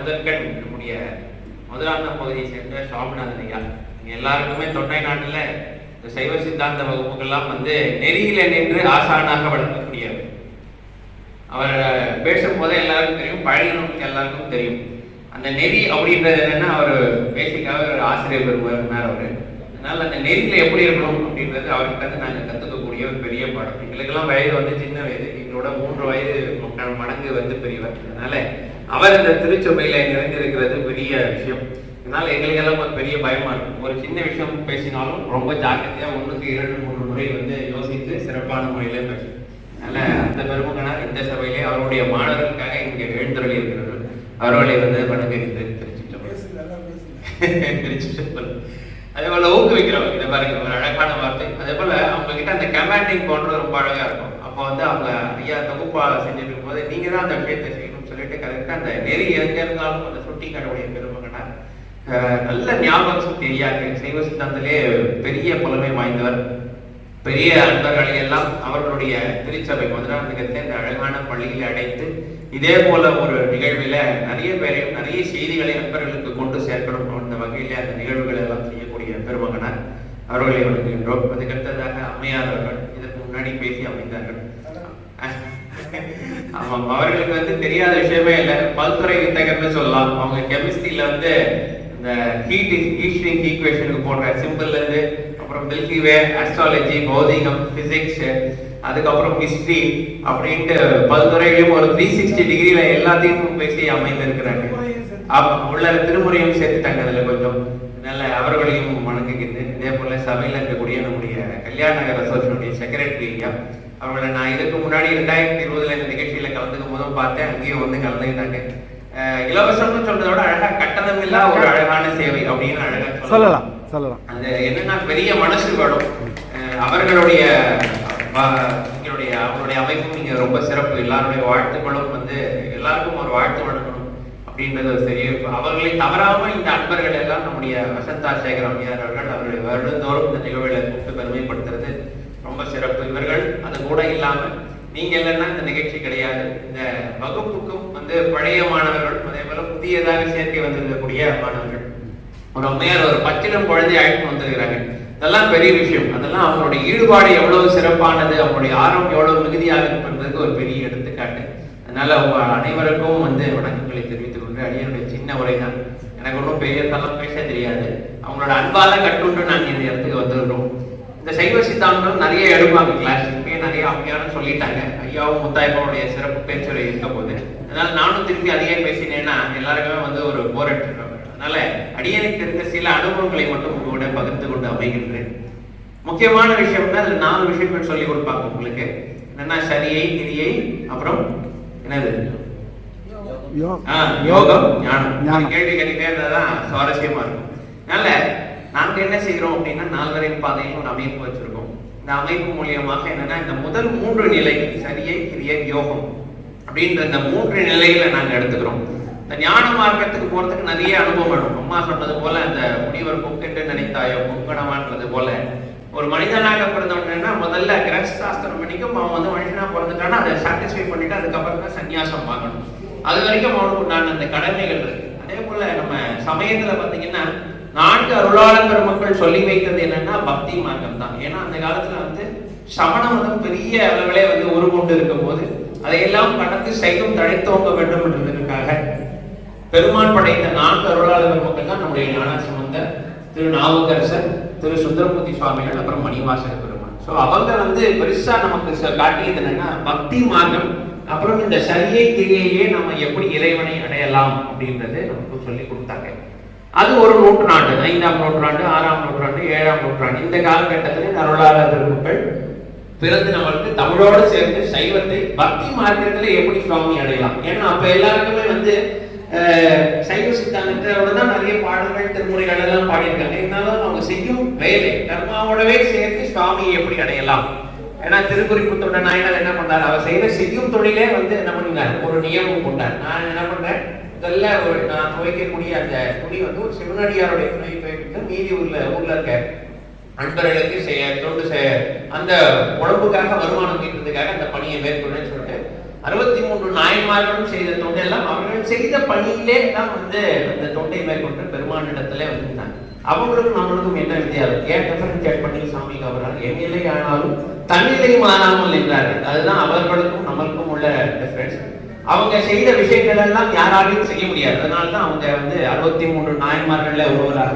முதற்கண் நம்முடைய முதலாண்ட பகுதியை சேர்ந்த சுவாமிநாதன் ஐயா. எல்லாருக்குமே தொண்டை நாட்டில் இந்த சைவ சித்தாந்த வகுப்புகள்லாம் வந்து நெறியில நின்று ஆசானாக வழங்கக்கூடியவர் அவர் பேசும்போதே எல்லாருக்கும் தெரியும் பழகினவங்களுக்கு எல்லாருக்கும் தெரியும். அந்த நெறி அப்படின்றது என்னன்னா அவர் பேசிக்காக ஒரு ஆசிரியர் பெறுவார் அவர். அதனால அந்த நெறியில எப்படி இருக்கணும் அப்படின்றது அவர்கிட்ட நாங்கள் கத்துக்கக்கூடிய ஒரு பெரிய பாடம். எங்களுக்கெல்லாம் வயது வந்து சின்ன வயது எங்களோட மூன்று வயது மடங்கு வந்து பெரியவர். அதனால அவர் இந்த திருச்சபையில நிறைந்திருக்கிறது பெரிய விஷயம். அதனால எங்களுக்கெல்லாம் ஒரு பெரிய பயமா இருக்கும். ஒரு சின்ன விஷயம் பேசினாலும் ரொம்ப ஜாக்கிரதையா ஒண்ணுக்கு இரண்டு மூன்று முறை வந்து யோசித்து சிறப்பான முறையில பேசணும் அதனால அந்த பெருமகனார் இந்த சபையிலே அவருடைய மாணவர்களுக்காக இங்கே எழுந்தருளி இருக்கிறார்கள். அவர்களை வந்து வணங்குகிறது திருச்சிட்டம்பலம் அதே போல ஊக்குவிக்கிறவங்க இதை பாருங்க ஒரு அழகான வார்த்தை. அதே போல அவங்க கிட்ட அந்த கமாண்டிங் போன்றது ரொம்ப அழகா இருக்கும். அப்போ வந்து அவங்க ஐயா தொகுப்பா செஞ்சுட்டு இருக்கும்போது நீங்க தான் அந்த விஷயத்தை செய்யணும்னு சொல்லிட்டு அந்த நெறி எங்க இருந்தாலும் அந்த சுட்டி கடவுடைய பெருமகனார் நல்ல ஞாபக சக்தி ஐயாக்கு சைவ சித்தாந்திலே பெரிய புலமை வாய்ந்தவர். பெரிய அன்பர்களை எல்லாம் அவர்களுடைய திருச்சபை மதுராந்தகத்தை இந்த அழகான பள்ளியில் அடைத்து இதே போல ஒரு நிகழ்வில் நிறைய பேரையும் நிறைய செய்திகளை அன்பர்களுக்கு கொண்டு சேர்க்கணும் அந்த வகையில் அந்த நிகழ்வுகள் எல்லாம் செய்யக்கூடிய பெருமகனார் அவர்களை வழங்குகின்றோம் அதுக்கடுத்ததாக அம்மையார் அவர்கள் இதற்கு முன்னாடி பேசி அமைந்தார்கள். ஆமாம் அவர்களுக்கு வந்து தெரியாத விஷயமே இல்லை. பல்துறை வித்தகர்னு சொல்லலாம். அவங்க கெமிஸ்ட்ரியில வந்து இந்த ஹீட் ஹீட் ஈக்குவேஷனுக்கு போடுற சிம்பிள்லேருந்து அப்புறம் மில்கி வே அஸ்ட்ராலஜி பௌதிகம் ஃபிசிக்ஸ் அதுக்கப்புறம் ஹிஸ்ட்ரி அப்படின்ட்டு பல்துறையிலும் ஒரு த்ரீ சிக்ஸ்டி டிகிரில எல்லாத்தையும் பேசி அமைந்திருக்கிறாங்க. ஆமா உள்ள திருமுறையும் சேர்த்துட்டாங்க அதில் கொஞ்சம் நல்ல அவர்களையும் வணங்குகின்றேன். இதே போல சபையில இருக்கக்கூடிய நம்முடைய கல்யாண நகர் அசோசியனுடைய செக்ரட்டரி ஐயா அவர்களை நான் இதுக்கு முன்னாடி ரெண்டாயிரத்தி இருபதுல இந்த நிகழ்ச்சியில கலந்துக்கும் போதும் பார்த்தேன். அங்கேயும் வந்து கலந்துக்கிட்டாங்க. இலவசம்னு சொல்றதை விட அழகா கட்டணம் இல்லா ஒரு அழகான சேவை அப்படின்னு அழகா சொல்லலாம். சொல்லலாம் அது என்னன்னா பெரிய மனசு வேணும். அஹ் அவர்களுடைய எங்களுடைய அவருடைய அமைப்பும் இங்க ரொம்ப சிறப்பு. எல்லாருடைய வாழ்த்துக்களும் வந்து எல்லாருக்கும் ஒரு வாழ்த்து வழங்கணும் அப்படின்றது ஒரு பெரிய அவர்களை தவறாம இந்த அன்பர்கள் எல்லாம் நம்முடைய வசந்தா சேகர் அம்மையார் அவர்கள் அவருடைய வருடந்தோறும் இந்த நிகழ்வுகளை கூப்பிட்டு பெருமைப்படுத்துறது ரொம்ப சிறப்பு. இவர்கள் அது கூட இல்லாம நீங்க இல்லைன்னா இந்த நிகழ்ச்சி கிடையாது. இந்த வகுப்புக்கும் வந்து பழைய மாணவர்கள் அதே போல புதியதாக சேர்க்கை வந்திருக்கக்கூடிய மாணவர்கள். ஒரு அம்மையார் ஒரு பச்சிடம் குழந்தை அழைத்து வந்திருக்கிறாங்க. இதெல்லாம் பெரிய விஷயம். அதெல்லாம் அவங்களுடைய ஈடுபாடு எவ்வளவு சிறப்பானது அவங்களுடைய ஆர்வம் எவ்வளவு மிகுதியாக இருக்கும் ஒரு பெரிய எடுத்துக்காட்டு. அதனால அவங்க அனைவருக்கும் வந்து வணக்கங்களை தெரிவித்துக் கொண்டு அடியனுடைய சின்ன உரை தான் எனக்கு ஒன்றும் தளம் பேச தெரியாது. அவங்களோட அன்பால கட்டுண்டு நாங்கள் இந்த இடத்துக்கு வந்திருக்கிறோம். இந்த சைவ சித்தாந்தம் நிறைய எடுப்பாங்க கிளாஸ் இப்பயே நிறைய அம்மையாரும் சொல்லிட்டாங்க. ஐயாவும் முத்தாய்ப்பாவுடைய சிறப்பு பேச்சுரை இருக்க போது அதனால நானும் திருப்பி அதையே பேசினேன்னா எல்லாருக்குமே வந்து ஒரு போர் அதனால அடியனுக்கு தெரிந்த சில அனுபவங்களை மட்டும் உங்களோட பகிர்ந்து கொண்டு அமைகின்றேன். முக்கியமான விஷயம்னா அதுல நாலு விஷயங்கள் சொல்லி கொடுப்பாங்க உங்களுக்கு. என்னன்னா சரியை கிரியை அப்புறம் என்னது? யோகம் ஞானம். கேள்வி கேட்டுட்டே இருந்தாதான் சுவாரஸ்யமா இருக்கும். அதனால நாங்க என்ன செய்யறோம் அப்படின்னா நால்வரை பாதையில் ஒரு அமைப்பு வச்சிருக்கோம். இந்த அமைப்பு மூலியமாக என்னன்னா இந்த முதல் மூன்று நிலை சரியை கிரியை யோகம் அப்படின்ற இந்த மூன்று நிலைகளை நாங்க எடுத்துக்கிறோம். இந்த ஞான மார்க்கத்துக்கு போறதுக்கு நிறைய அனுபவம் வேணும். அம்மா சொன்னது போல அந்த முனிவர் கொக்கென்று நினைத்தாயோ பொங்கடமான்றது போல ஒரு மனிதனாக பிறந்தவனா முதல்ல கிரகஸ்தாஸ்திரம் பண்ணிக்கும் அவன் வந்து மனுஷனா பிறந்துட்டானா அதை சாட்டிஸ்ஃபை பண்ணிட்டு அதுக்கப்புறம் தான் சன்னியாசம் பார்க்கணும். அது வரைக்கும் அவனுக்கு உண்டான அந்த கடமைகள் இருக்கு. அதே போல நம்ம சமயத்துல பாத்தீங்கன்னா நான்கு அருளாளர் பெருமக்கள் சொல்லி வைத்தது என்னன்னா பக்தி மார்க்கம் தான் ஏன்னா அந்த காலத்துல வந்து சமண மதம் பெரிய அளவிலே வந்து உருகொண்டு இருக்கும் போது அதையெல்லாம் கடந்து சைவம் தழைத்தோங்க வேண்டும் என்றதற்காக பெருமான் படைத்த நான்கு அருளாளர் பெருமக்கள் தான் நம்முடைய ஞானசம்பந்தர் திரு நாவுக்கரசர் திரு சுந்தரமூர்த்தி சுவாமிகள் அப்புறம் மணிவாசக பெருமான் ஸோ அவங்க வந்து பெருசா நமக்கு காட்டியது என்னன்னா பக்தி மார்க்கம் அப்புறம் இந்த சரியை திரியையே நம்ம எப்படி இறைவனை அடையலாம் அப்படின்றது நமக்கு சொல்லி கொடுத்தாங்க. அது ஒரு நூற்றாண்டு ஐந்தாம் நூற்றாண்டு ஆறாம் நூற்றாண்டு ஏழாம் நூற்றாண்டு. இந்த காலகட்டத்தில் அருளாளர் பெருமக்கள் பிறந்து நம்மளுக்கு தமிழோடு சேர்ந்து சைவத்தை பக்தி மார்க்கத்துல எப்படி சுவாமி அடையலாம்? ஏன்னா அப்ப எல்லாருக்குமே வந்து சைவ சித்தாந்தத்தோட தான் நிறைய பாடல்கள் திருமுறைகள் எல்லாம் பாடியிருக்காங்க. இருந்தாலும் அவங்க செய்யும் வேலை கர்மாவோடவே சேர்த்து சுவாமியை எப்படி அடையலாம்? ஏன்னா திருக்குறிப்புத்தோட நாயனர் என்ன பண்ணார்? அவர் செய்த செய்யும் தொழிலே வந்து என்ன பண்ணினார்? ஒரு நியமம் கொண்டார். நான் என்ன பண்றேன் இதெல்லாம் ஒரு நான் துவைக்கக்கூடிய அந்த துணி வந்து ஒரு சிவனடியாருடைய துணை துவைக்கிட்டு மீதி ஊர்ல ஊர்ல இருக்க அன்பர்களுக்கு செய்ய தொண்டு செய்ய அந்த உடம்புக்காக வருமானம் கேட்டதுக்காக அந்த பணியை மேற்கொள்ளேன்னு சொல்லிட்டு அறுபத்தி மூன்று நாயன்மார்களும் செய்த தொண்டெல்லாம் அவர்கள் செய்த பணியிலே தான் வந்து அந்த தொண்டை மேற்கொண்டு பெருமானிடத்துல வந்திருந்தாங்க. அவங்களுக்கும் நம்மளுக்கும் என்ன வித்தியாசம்? ஏன் டிஃபரன்ஷியேட் பண்ணி சாமி அவரால் என் ஆனாலும் தன்னிலை மாறாமல் நின்றார்கள். அதுதான் அவர்களுக்கும் நம்மளுக்கும் உள்ள டிஃபரன்ஸ் அவங்க செய்த விஷயங்கள் எல்லாம் யாராலையும் செய்ய முடியாது. அதனால தான் அவங்க வந்து அறுபத்தி மூன்று நாயன்மார்கள்ல ஒருவராக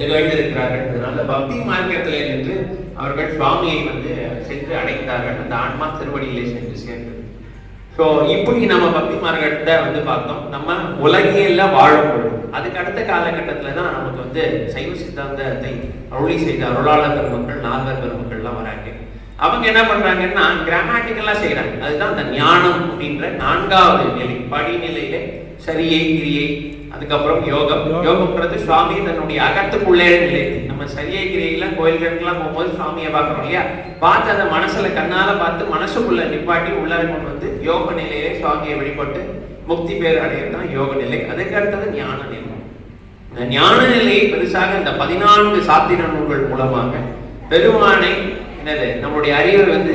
திகழ்ந்திருக்கிறார்கள் பக்தி மார்க்கத்திலே நின்று அவர்கள் சுவாமியை வந்து சென்று அடைந்தார்கள். அந்த ஆன்மா திருவடியிலே சென்று சேர்ந்தது. ஸோ இப்படி நம்ம பக்தி மார்க்கத்தை வந்து பார்த்தோம். நம்ம உலகியல்ல வாழும் அதுக்கு அடுத்த காலகட்டத்தில் தான் நமக்கு வந்து சைவ சித்தாந்தத்தை அருளி செய்த அருளாளர் பெருமக்கள் நால்வர் பெருமக்கள்லாம் வராங்க. அவங்க என்ன பண்றாங்கன்னா கிராமட்டிக்கலா செய்யறாங்க அதுதான் அந்த ஞானம் அப்படின்ற நான்காவது நிலை படிநிலையில சரியை கிரியை அதுக்கப்புறம் யோகம். யோகம்ன்றது சுவாமி தன்னுடைய அகத்துக்குள்ளே நிலைத்து நம்ம சரியை கிரியைலாம் கோயில்களுக்கெல்லாம் போகும்போது சுவாமியை பார்க்கறோம் இல்லையா? பார்த்து அந்த மனசுல கண்ணால பார்த்து மனசுக்குள்ள நிப்பாட்டி உள்ளார கொண்டு வந்து யோக நிலையிலே சுவாமியை வெளிப்பட்டு முக்தி பேர் அடையிறது தான் யோக நிலை. அதுக்கு அடுத்தது ஞான நிலை. இந்த ஞான நிலையை பெருசாக இந்த பதினான்கு சாத்திர நூல்கள் மூலமாக பெருமானை என்னது நம்முடைய அறிவை வந்து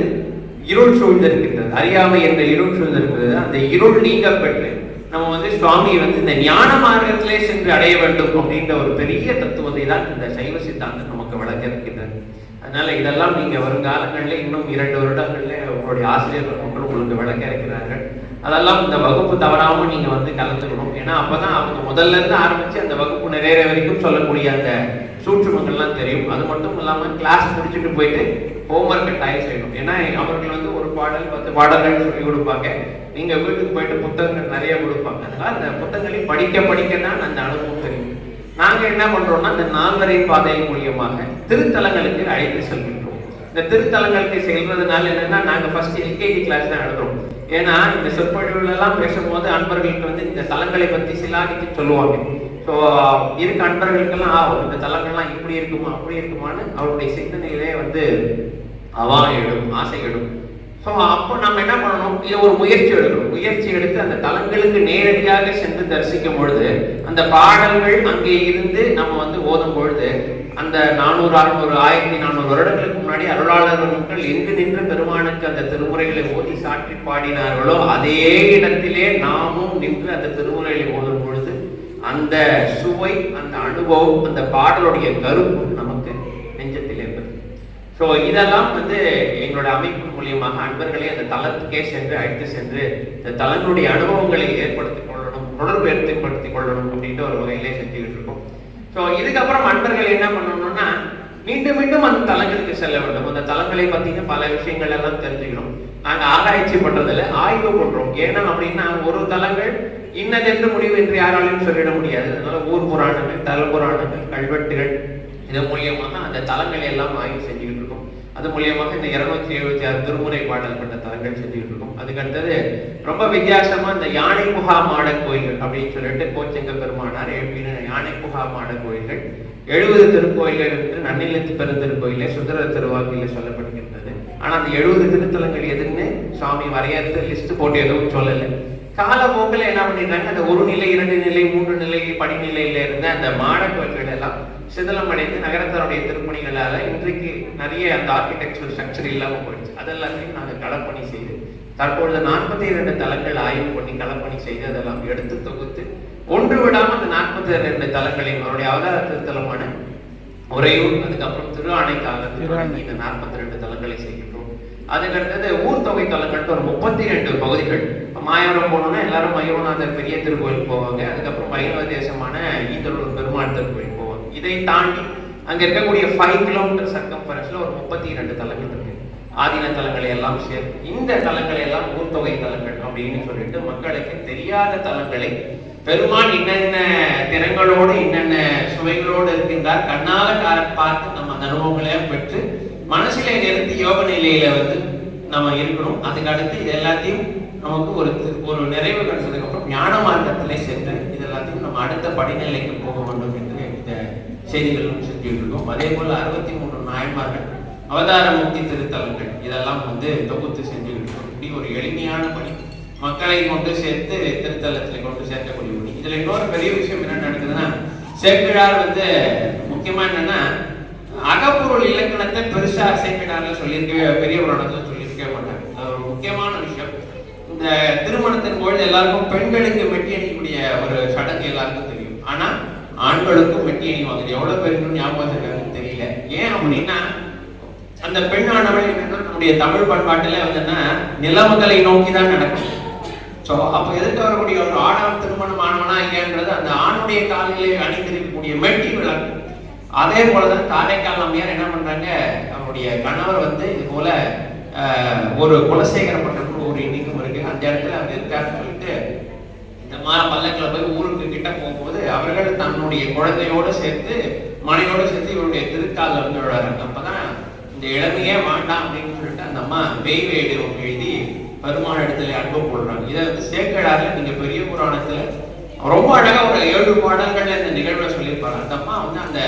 இருள் சூழ்ந்திருக்கின்றது. அறியாமை என்ற இருள் சூழ்ந்திருக்கிறது அந்த இருள் நீங்க பெற்று நம்ம வந்து சுவாமி வந்து இந்த ஞான மார்க்கத்திலே சென்று அடைய வேண்டும் அப்படின்ற ஒரு பெரிய தத்துவத்தை தான் இந்த சைவ சித்தாந்தம் நமக்கு வழங்க இருக்கின்றது அதனால இதெல்லாம் நீங்க வருங்காலங்களில் இன்னும் இரண்டு வருடங்கள்ல உங்களுடைய ஆசிரியர்கள் ஒன்று உங்களுக்கு விளக்க இருக்கிறார்கள். அதெல்லாம் இந்த வகுப்பு தவறாம நீங்க வந்து கலந்துக்கணும். ஏன்னா அப்பதான் அவங்க முதல்ல இருந்து ஆரம்பிச்சு அந்த வகுப்பு நிறைய வரைக்கும் சொல்லக்கூடிய அந்த சூற்றுமங்கள்லாம் தெரியும். அது மட்டும் இல்லாம கிளாஸ் முடிச்சுட்டு போயிட்டு ஹோம்ஒர்க்கை டைம் செய்யணும். ஏன்னா அவர்கள் வந்து ஒரு பாடல் பத்து பாடல்கள் சொல்லி கொடுப்பாங்க. நீங்க வீட்டுக்கு போயிட்டு புத்தகங்கள் நிறைய கொடுப்பாங்க. அதனால அந்த புத்தகங்களை படிக்க படிக்க தான் அந்த அனுபவம் தெரியும். நாங்க என்ன பண்றோம்னா இந்த நால்வரை பாதை மூலியமாக திருத்தலங்களுக்கு அழைத்து செல்கின்றோம். இந்த திருத்தலங்களுக்கு செல்றதுனால என்னன்னா நாங்க ஃபர்ஸ்ட் எல்கேஜி கிளாஸ் தான் எழுதுறோம். ஏன்னா இந்த சொற்பொழிவுல எல்லாம் பேசும்போது அன்பர்களுக்கு வந்து இந்த தலங்களை பத்தி சிலாகித்து சொல்லுவாங்க. ஸோ இருக்க அன்பர்களுக்கெல்லாம் இந்த தலங்கள்லாம் இப்படி இருக்குமா அப்படி இருக்குமான்னு அவருடைய சிந்தனையிலே வந்து அவா ஆசைகளும். ஆசை ஸோ அப்போ நம்ம என்ன பண்ணணும்? இது ஒரு முயற்சி எடுக்கணும். முயற்சி எடுத்து அந்த தலங்களுக்கு நேரடியாக சென்று தரிசிக்கும் பொழுது அந்த பாடல்கள் அங்கே இருந்து நம்ம வந்து ஓதும் பொழுது அந்த நானூறு அறுநூறு ஆயிரத்தி நானூறு வருடங்களுக்கு முன்னாடி அருளாளர் மக்கள் எங்கு நின்று பெருமானுக்கு அந்த திருமுறைகளை ஓதி சாற்றி பாடினார்களோ அதே இடத்திலே நாமும் நின்று அந்த திருமுறைகளை ஓதும் பொழுது அந்த சுவை அந்த அனுபவம் அந்த பாடலுடைய கருப்பு நம்ம ஸோ இதெல்லாம் வந்து எங்களோட அமைப்பு மூலியமாக அன்பர்களை அந்த தளத்துக்கே சென்று அழைத்து சென்று இந்த தளங்களுடைய அனுபவங்களை ஏற்படுத்திக் கொள்ளணும் தொடர்பு ஏற்படுத்திக் கொள்ளணும் அப்படின்ற ஒரு வகையிலே செஞ்சுக்கிட்டு இருக்கோம். ஸோ இதுக்கப்புறம் அன்பர்கள் என்ன பண்ணணும்னா மீண்டும் மீண்டும் அந்த தலங்களுக்கு செல்ல வேண்டும். அந்த தலங்களை பார்த்தீங்கன்னா பல விஷயங்கள் எல்லாம் தெரிஞ்சுக்கணும். நாங்கள் ஆராய்ச்சி பண்றதுல ஆய்வு பண்றோம். ஏன்னா அப்படின்னா ஒரு தலங்கள் இன்னதென்று முடிவு என்று யாராலையும் சொல்லிட முடியாது. அதனால ஊர் புராணங்கள் தல புராணங்கள் கல்வெட்டுகள் இதன் மூலியமாக அந்த தலங்களை எல்லாம் ஆய்வு செஞ்சு அது மூலியமாக இந்த இருநூத்தி எழுபத்தி ஆறு திருமுறை பாடல் கொண்ட தலங்கள் செஞ்சுக்கிட்டு இருக்கோம். அதுக்கு அடுத்தது ரொம்ப வித்தியாசமா இந்த யானை முகா மாட கோயில்கள் அப்படின்னு சொல்லிட்டு கோச்சங்க பெருமானார் எழுப்பின யானை முகா மாட கோயில்கள். எழுபது திருக்கோயில்கள் என்று நன்னிலத்து பெருந்திருக்கோயிலே சுந்தர திருவாக்கில சொல்லப்படுகின்றது ஆனா அந்த எழுபது திருத்தலங்கள் எதுன்னு சுவாமி வரையறது லிஸ்ட் போட்டு எதுவும் சொல்லலை. காலப்போக்கில் என்ன பண்ணிடுறாங்க அந்த ஒரு நிலை இரண்டு நிலை மூன்று நிலை படிநிலையில இருந்த அந்த மாட கோயில்கள் எல்லாம் சிதிலமடைந்து நகரத்தாருடைய திருப்பணிகளால இன்றைக்கு நிறைய அந்த ஆர்கிடெக்சர் ஸ்ட்ரக்சர் இல்லாம போயிடுச்சு. அதெல்லாத்தையும் நாங்கள் களப்பணி செய்து தற்பொழுது நாற்பத்தி இரண்டு தலங்கள் ஆய்வு பண்ணி களப்பணி செய்து அதெல்லாம் எடுத்து தொகுத்து ஒன்று விடாம அந்த நாற்பத்தி இரண்டு தலங்களையும் அவருடைய அவதார திருத்தலமான உறையூர் அதுக்கப்புறம் திரு ஆணைக்காக இந்த நாற்பத்தி ரெண்டு தலங்களை செய்கின்றோம். அதுக்கு அடுத்தது ஊர் தொகை தலங்கள்ட்டு ஒரு முப்பத்தி ரெண்டு பகுதிகள். இப்ப மாயவரம் போனோம்னா எல்லாரும் மயூரநாதர் பெரிய திருக்கோயில் போவாங்க. அதுக்கப்புறம் வைணவ தேசமான ஈந்தலூர் பெருமாள் திருக்கோயில் போவாங்க. இதை தாண்டி அங்க இருக்கக்கூடிய ஃபைவ் கிலோமீட்டர் சர்க்கம்பரன்ஸ்ல ஒரு முப்பத்தி இரண்டு தலங்கள் இருக்கு. ஆதீன தலங்களை எல்லாம் சேர்த்து இந்த தலங்களை எல்லாம் ஊர்த்தொகை தலங்கள் அப்படின்னு சொல்லிட்டு மக்களுக்கு தெரியாத தலங்களை பெருமான் என்னென்ன திறங்களோடு என்னென்ன சுவைகளோடு இருக்கின்றார் கண்ணால பார்த்து நம்ம அந்த பெற்று மனசிலே நிறுத்தி யோக நிலையில வந்து நம்ம இருக்கணும். அதுக்கு அடுத்து இது எல்லாத்தையும் நமக்கு ஒரு ஒரு நிறைவு கிடைச்சதுக்கு அப்புறம் ஞான மார்க்கத்திலே சென்று இது எல்லாத்தையும் நம்ம அடுத்த படிநிலைக்கு போக வேண்டும் என்று இந்த செய்திகளும் செஞ்சுட்டு இருக்கோம். அதே போல அறுபத்தி மூணு நாயன்மார்கள் அவதார முக்தி திருத்தலங்கள் இதெல்லாம் வந்து தொகுத்து செஞ்சுக்கிட்டு இருக்கோம். இப்படி ஒரு எளிமையான பணி. மக்களை கொண்டு சேர்த்து திருத்தலத்தில் கொண்டு சேர்க்கக்கூடிய பணி. இதுல இன்னொரு பெரிய விஷயம் என்ன நடக்குதுன்னா சேக்கிழார் வந்து முக்கியமா என்னன்னா அகப்பொருள் இலக்கணத்தை பெருசா சேக்கிழார்ல சொல்லியிருக்கவே பெரிய புராணத்துல சொல்லியிருக்கவே மாட்டாங்க. அது ஒரு முக்கியமான விஷயம். இந்த திருமணத்தின் பொழுது எல்லாருக்கும் பெண்களுக்கு மெட்டி அணிக்கக்கூடிய ஒரு சடங்கு எல்லாருக்கும் தெரியும். ஆனா ஆண்களுக்கும் மெட்டி அணிவாங்க எவ்வளவு பேருக்கு ஞாபகம் வச்சிருக்காங்கன்னு தெரியல. ஏன் அப்படின்னா அந்த பெண்ணானவள் நம்முடைய தமிழ் பண்பாட்டுல வந்துன்னா நிலவுகளை நோக்கி தான் நடக்கும். சோ அப்ப எதிர்த்து வரக்கூடிய ஒரு ஆடவன் திருமணம் ஆனவனா இல்லைன்றது அந்த ஆணுடைய காலிலே அணிந்திருக்கக்கூடிய மெட்டி விளக்கும் அதே போலதான் காரைக்கால் அம்மையார் என்ன பண்றாங்க? அவருடைய கணவர் வந்து இது போல ஒரு குலசேகரப்பட்ட ஒரு இன்னைக்கும் இருக்கு. அந்த இடத்துல அவர் இருக்காருன்னு சொல்லிட்டு இந்த மாதிரி பல்லக்கில் போய் ஊருக்கு கிட்ட போகும்போது அவர்கள் தன்னுடைய குழந்தையோடு சேர்த்து மனையோடு சேர்த்து இவருடைய திருக்கால வந்து விழுறாங்க அப்பதான் இந்த இளமையே வேண்டாம் அப்படின்னு சொல்லிட்டு அந்த அம்மா வெய் வேடு எழுதி பெருமாள் இடத்துல அன்பு போடுறாங்க இதை வந்து சேக்கடாரில் நீங்க பெரிய புராணத்துல ரொம்ப அழகா ஒரு ஏழு பாடல்கள்ல இந்த நிகழ்வில் சொல்லியிருப்பாங்க. அந்த அம்மா வந்து அந்த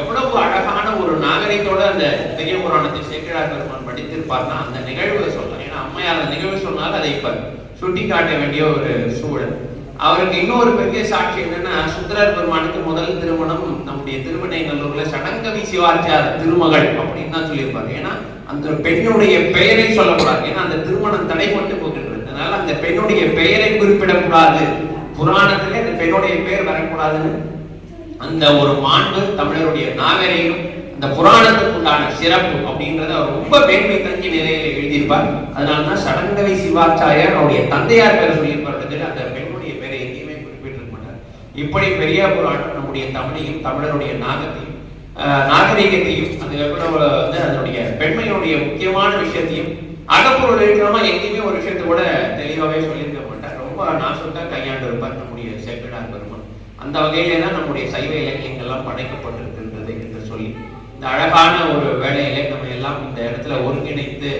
எவ்வளவு அழகான ஒரு நாகரிகத்தோட அந்த பெரிய புராணத்தை சேக்கிழார் பெருமான் படித்திருப்பார்னா அந்த நிகழ்வை சொல்லலாம் ஏன்னா அம்மையார் அந்த நிகழ்வு சொன்னாலும் அதை இப்ப சுட்டி காட்ட வேண்டிய ஒரு சூழல். அவருக்கு இன்னொரு பெரிய சாட்சி என்னன்னா சுந்தரர் பெருமானுக்கு முதல் திருமணம் நம்முடைய திருவனைநல்லூர்ல சடங்கவி சிவாச்சார திருமகள் அப்படின்னு தான் சொல்லியிருப்பாரு. ஏன்னா அந்த பெண்ணுடைய பெயரை சொல்லக்கூடாது. ஏன்னா அந்த திருமணம் தடைப்பட்டு போகின்றது அதனால அந்த பெண்ணுடைய பெயரை குறிப்பிடக்கூடாது. புராணத்திலே அந்த பெண்ணுடைய பேர் வரக்கூடாதுன்னு அந்த ஒரு மாண்பு தமிழருடைய நாகரீகம் அந்த புராணத்துக்குண்டான சிறப்பு அப்படின்றத அவர் ரொம்ப மேன்மை தங்கி நிலையில எழுதியிருப்பார். அதனாலதான் சடங்கவை சிவாச்சாரியார் அவருடைய தந்தையார் பேரை சொல்லியிருப்பாருக்கு அந்த பெண்ணுடைய பேரை எங்கேயுமே குறிப்பிட்டிருக்க மாட்டார். இப்படி பெரிய புராணம் நம்முடைய தமிழையும் தமிழருடைய நாகத்தையும் ஆஹ், அந்த வந்து அதனுடைய பெண்மையுடைய முக்கியமான விஷயத்தையும் அகப்பொருள் இருக்கிறோமா எங்கேயுமே ஒரு விஷயத்தை கூட தெளிவாகவே சொல்லியிருக்க ரொம்ப நாசுக்கா கையாண்டு இருப்பார் நம்முடைய செப்பினார் பெருமான். அந்த வகையிலே தான் நம்முடைய சைவ இலக்கியங்கள்லாம் படைக்கப்பட்டிருக்கின்றது என்று சொல்லி இந்த அழகான ஒரு வேலையிலே நம்ம எல்லாம் இந்த இடத்துல ஒருங்கிணைத்து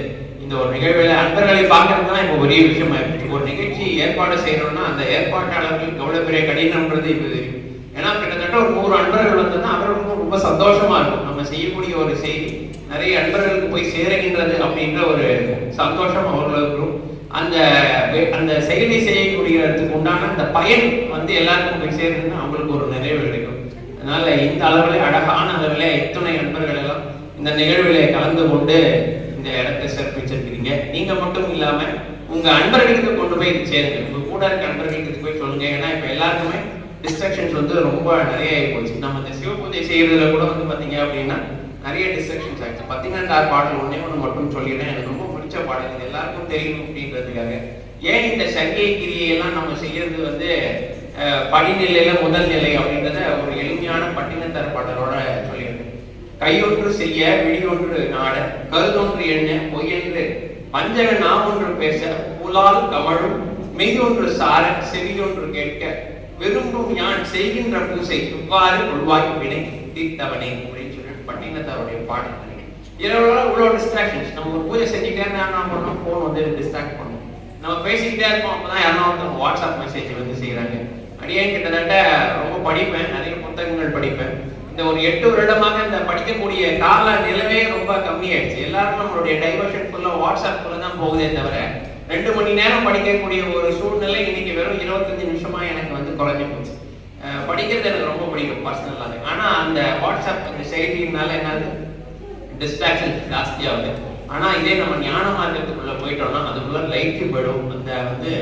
இந்த ஒரு நிகழ்வில அன்பர்களை பார்க்கறது தான் இப்போ பெரிய விஷயம் ஆயிடுச்சு ஒரு நிகழ்ச்சி ஏற்பாடு செய்யணும்னா அந்த ஏற்பாட்டாளர்களுக்கு எவ்வளவு பெரிய கடினம்ன்றது இப்போ தெரியும் ஏன்னா கிட்டத்தட்ட ஒரு நூறு அன்பர்கள் வந்ததுன்னா அவர்களுக்கும் ரொம்ப சந்தோஷமா இருக்கும். நம்ம செய்யக்கூடிய ஒரு செய்தி நிறைய அன்பர்களுக்கு போய் சேருகின்றது அப்படின்ற ஒரு சந்தோஷம் அவர்களுக்கும். அந்த அந்த செயலை செய்யக்கூடியதுக்கு உண்டான அந்த பயன் வந்து எல்லாருக்கும் போய் சேருதுன்னா அவங்களுக்கு ஒரு நிறைவு கிடைக்கும். அதனால இந்த அளவில் அழகான அளவில் எத்துணை நண்பர்கள் எல்லாம் இந்த நிகழ்விலே கலந்து கொண்டு இந்த இடத்தை சிறப்பிச்சிருக்கிறீங்க. நீங்க மட்டும் இல்லாம உங்க அன்பர்களுக்கு கொண்டு போய் சேருங்க. உங்க கூட இருக்க அன்பர்களுக்கு இது போய் சொல்லுங்க. ஏன்னா இப்ப எல்லாருக்குமே டிஸ்ட்ரக்ஷன்ஸ் வந்து ரொம்ப நிறைய ஆகி போச்சு. நம்ம இந்த சிவ பூஜை செய்யறதுல கூட வந்து பாத்தீங்க அப்படின்னா நிறைய டிஸ்ட்ரக்ஷன்ஸ் ஆயிடுச்சு. பதினெண்டாறு பாடல் ஒன்னே ஒன்று மட்டும் சொல்லிடுறேன். எனக்கு ரொம்ப பிடிச்ச பாடல் இது எல்லாருக்கும் தெரியும் அப்படின்றதுக்காக. ஏன் இந்த சங்கியை கிரியை எல்லாம் நம்ம செய்யறது வந்து படிநிலையில முதல் நிலை அப்படின்றத ஒரு எளிமையான பட்டினத்தர பாடலோட சொல்லியிருக்கேன். கையொன்று செய்ய விழியொன்று நாட கருதொன்று எண்ண பொய்யென்று வஞ்சக நாம் ஒன்று பேச புலால் கமழும் மெய்யொன்று சார செவியொன்று கேட்க விரும்பும் யான் செய்கின்ற பூசை இவ்வாறு கொள்வாய் வினை தீர்த்தவனே அப்படின்னு சொல்லி பட்டினத்தாருடைய பாடல் இரவுலாம் இவ்வளோ டிஸ்ட்ராக்ஷன்ஸ் நம்ம ஒரு பூஜை செஞ்சுட்டே இருந்தா என்ன பண்ணோம் ஃபோன் வந்து டிஸ்ட்ராக்ட் பண்ணும். நம்ம பேசிக்கிட்டே இருப்போம். அப்பதான் யாரும் ஒருத்தவங்க வாட்ஸ்அப் மெசேஜ் வந்து செய்யறாங்க அடியே கிட்டத்தட்ட ரொம்ப படிப்பேன். நிறைய புத்தகங்கள் படிப்பேன். இந்த ஒரு எட்டு வருடமாக இந்த படிக்கக்கூடிய கால நிலவே ரொம்ப கம்மியாயிடுச்சு. எல்லாரும் நம்மளுடைய டைவர்ஷன் ஃபுல்லா வாட்ஸ்அப் ஃபுல்லா தான் போகுதே தவிர ரெண்டு மணி நேரம் படிக்கக்கூடிய ஒரு சூழ்நிலை இன்னைக்கு வெறும் இருபத்தஞ்சு நிமிஷமா எனக்கு வந்து குறைஞ்சி போச்சு. படிக்கிறது எனக்கு ரொம்ப பிடிக்கும் பர்சனலாக ஆனா அந்த வாட்ஸ்அப் அந்த செயலினால என்னது டிஸ்ட்ராக்ஷன் ஜாஸ்தியாகுது. ஆனால் இதே நம்ம ஞான மார்க்கத்துக்குள்ளே போயிட்டோம்னா அதுக்குள்ள லைட்டு போயிடும். அந்த வந்து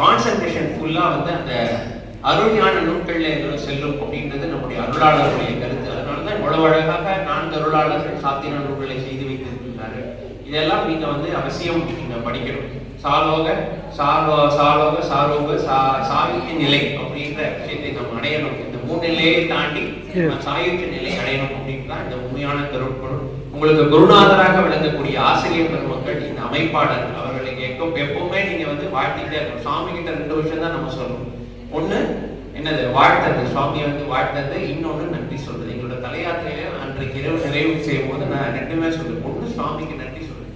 கான்சென்ட்ரேஷன் ஃபுல்லாக வந்து அந்த அருள்ஞான நூல்களில் நூல்கள்ல செல்லும் அப்படின்றது நம்முடைய அருளாளர்களுடைய கருத்து. அதனாலதான் இவ்வளவு அழகாக நான்கு அருளாளர்கள் சாத்திர நூல்களை செய்து வைத்திருக்கின்றார்கள். இதெல்லாம் நீங்க வந்து அவசியம் நீங்க படிக்கணும். சாலோக சாலோ சாலோக சாரோக சா சாகித்ய நிலை அப்படின்ற விஷயத்தை நம்ம அடையணும். நிலையை தாண்டி சாகித்ய நிலை அடையணும் அப்படின்னு இந்த உண்மையான கருப்பொருள் உங்களுக்கு குருநாதராக விளங்கக்கூடிய ஆசிரியர் பெருமக்கள் இந்த அமைப்பாளர் அவர்களை எப்போ எப்பவுமே நீங்க வந்து வாழ்த்திட்டே இருக்கணும். சுவாமி கிட்ட ரெண்டு விஷயம் தான் நம்ம சொல்லணும். ஒண்ணு என்னது வாழ்த்தது சுவாமி வந்து வாழ்த்தது இன்னொன்னு நன்றி சொல்றது. எங்களோட தலையாத்திரையில அன்றைக்கு இரவு நிறைவு செய்யும் போது நான் ரெண்டுமே சொல்லுவேன். ஒண்ணு சுவாமிக்கு நன்றி சொல்றேன்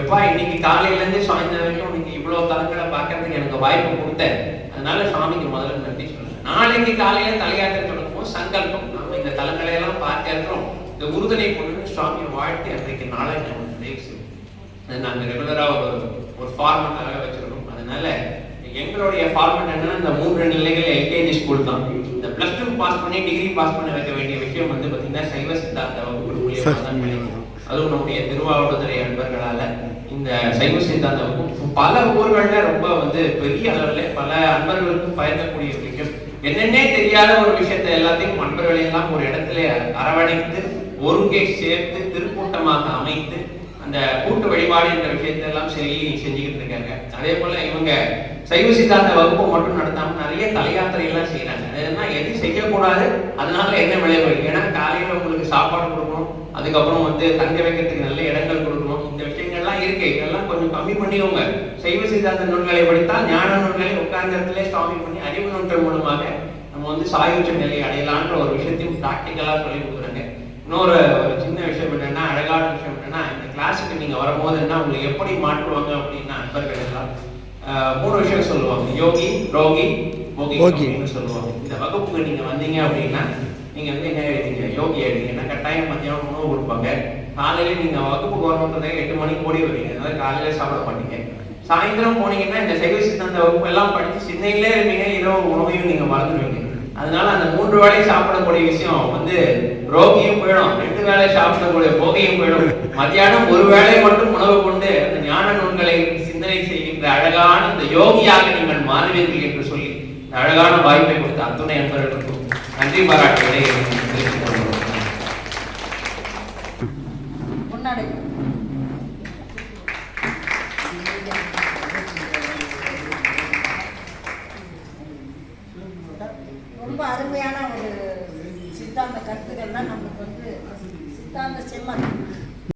எப்பா இன்னைக்கு காலையில இருந்து சாயந்தரம் வரைக்கும் இன்னைக்கு இவ்வளவு தலங்களை பார்க்கறதுக்கு எனக்கு வாய்ப்பு கொடுத்தேன். அதனால சுவாமிக்கு முதல்ல நன்றி சொல்றேன் நாளைக்கு காலையில தலையாத்திரை தொடங்கும் போது சங்கல்பம். நம்ம இந்த தலங்களை எல்லாம் பார்க்க இருக்கிறோம் இந்த உறுதுணை கொண்டு சுவாமியை வாழ்த்தி அன்றைக்கு நாளை நம்ம நிறைவு செய்வோம். அது நாங்க ரெகுலரா ஒரு ஒரு ஃபார்மட்டாக வச்சிருக்கோம். அதனால எங்களுடைய ஃபார்மட் என்னன்னா இந்த மூன்று நிலைகள் எல்கேஜி ஸ்கூல் தான். இந்த பிளஸ் டூ பாஸ் பண்ணி டிகிரி பாஸ் பண்ண வைக்க வேண்டிய விஷயம் வந்து பாத்தீங்கன்னா சைவ சித்தாந்த வகுப்பு மூலியமா தான் கிடைக்கும் அதுவும் நம்முடைய திருவாவூர்துறை அன்பர்களால இந்த சைவ சித்தாந்த வகுப்பு. பல ஊர்கள்ல ரொம்ப வந்து பெரிய அளவுல பல அன்பர்களுக்கும் பயன்படக்கூடிய ஒரு விஷயம். என்னென்னே தெரியாத ஒரு விஷயத்தை எல்லாத்தையும் அன்பர்களை எல்லாம் ஒரு இடத்துல அரவணைத்து ஒருங்கே சேர்த்து திருக்கூட்டமாக அமைத்து அந்த கூட்டு வழிபாடு என்ற விஷயத்தை எல்லாம் சொல்லி செஞ்சுக்கிட்டு இருக்காங்க. அதே போல இவங்க சைவ சித்தாந்த வகுப்பு மட்டும் நடத்தாம நிறைய தலையாத்திரை எல்லாம் செய்யறாங்க அதனா எது செய்யக்கூடாது? அதனால என்ன விளைவு? ஏன்னா காலையில உங்களுக்கு சாப்பாடு கொடுக்கணும் அதுக்கப்புறம் வந்து தங்க வைக்கிறதுக்கு நல்ல இடங்கள் இருக்கு. இதெல்லாம் கொஞ்சம் கம்மி பண்ணிக்கோங்க. சைவ சித்தாந்த நூல்களை படித்தால் ஞான நூல்களை உட்கார்ந்த இடத்துல சுவாமி பண்ணி அறிவு நூல்கள் மூலமாக நம்ம வந்து சாயுச்ச நிலை அடையலான்ற ஒரு விஷயத்தையும் ப்ராக்டிக்கலா சொல்லி கொடுக்குறாங்க. இன்னொரு ஒரு சின்ன விஷயம் என்னன்னா அழகான விஷயம் என்னன்னா இந்த கிளாஸுக்கு நீங்க வரும்போது என்ன உங்களை எப்படி மாற்றுவாங்க அப்படின்னா அன்பர்கள் எல்லாம் மூணு விஷயம் சொல்லுவாங்க. யோகி ரோகி போகி சொல்லுவாங்க. இந்த வகுப்புக்கு நீங்க வந்தீங்க அப்படின்னா நீங்க வந்து என்ன எழுதிங்க யோகி எழுதிங்கன்னா கட்டாயம் மத்தியானம் உணவு கொடுப்பாங்க. காலையில நீங்க வகுப்பு வரணுன்றதை எட்டு மணிக்கு ஓடி வரீங்க அதனால காலையில சாப்பிட மாட்டீங்க சாயந்தரம் போனீங்கன்னா இந்த சைவ சித்தாந்த வகுப்பு எல்லாம் படிச்சு சின்னையிலே இருப்பீங்க. இரவு உணவையும் நீங்க மறந்துடுவீங்க. அதனால அந்த மூன்று வேளை சாப்பிடக்கூடிய விஷயம் வந்து ரோகியும் போயிடும். ரெண்டு வேளை சாப்பிடக்கூடிய போகையும் போயிடும். மத்தியானம் ஒரு வேளை மட்டும் உணவு கொண்டு அந்த ஞான நூல்களை சிந்தனை செய்கின்ற அழகான இந்த யோகியாக நீங்கள் மாறுவீர்கள் என்று சொல்லி அழகான வாய்ப்பை கொடுத்த அத்துணை அன்பர்களுக்கும் நன்றி பாராட்டுகளை